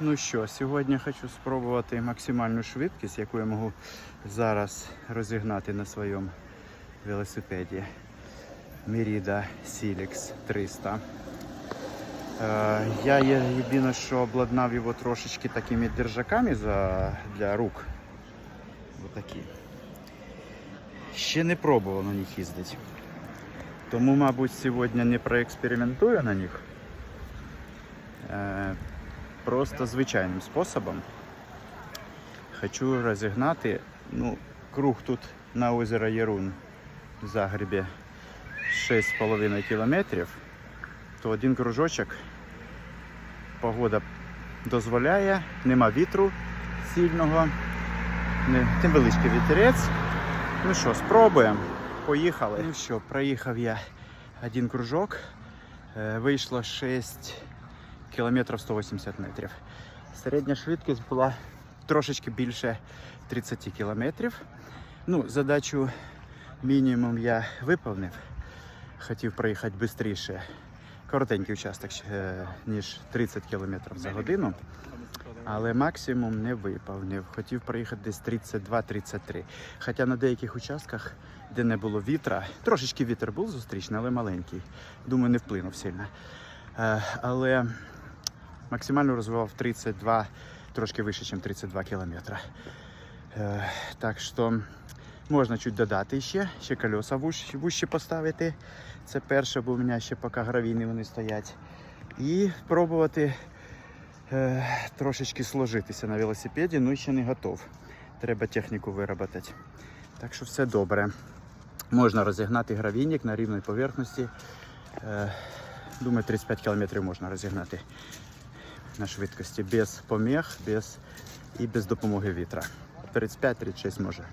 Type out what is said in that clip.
Ну що, сьогодні хочу спробувати максимальну швидкість, яку я можу зараз розігнати на своєму велосипеді. Merida Silix 300. Е, Я єдине, що обладнав його трошечки такими держаками за, для рук. Отакі. Ще не пробував на них їздити. Тому, мабуть, сьогодні не проекспериментую на них. Е, Просто звичайним способом. Хочу розігнати. Ну, круг тут на озеро Єрун в Загребі 6,5 кілометрів, то один кружочок погода дозволяє, нема вітру сильного, не, невеличкий вітерець. Ну що, спробуємо. Поїхали. Ну що, проїхав я один кружок, е, вийшло 6 кілометрів 180 метрів. Середня швидкість була трошечки більше 30 кілометрів. Ну, задачу мінімум я виповнив. Хотів проїхати швидше. Коротенький участок, е, ніж 30 км за годину. Але максимум не виповнив. Хотів проїхати десь 32-33. Хоча на деяких участках, де не було вітра, трошечки вітер був зустрічний, але маленький. Думаю, не вплинув сильно. Е, Але максимально розвивав 32, трошки вище, ніж 32 кілометри. Е, Так що можна чуть додати ще, ще колеса вущі поставити. Це перше, бо у мене ще поки гравійні вони стоять. І пробувати е, трошечки сложитися на велосипеді, ну ще не готов. Треба техніку виробити. Так що все добре. Можна розігнати гравійник на рівній поверхності. Е, думаю, 35 км можна розігнати на швидкості без поміг без, і без допомоги вітра. 35-36 може.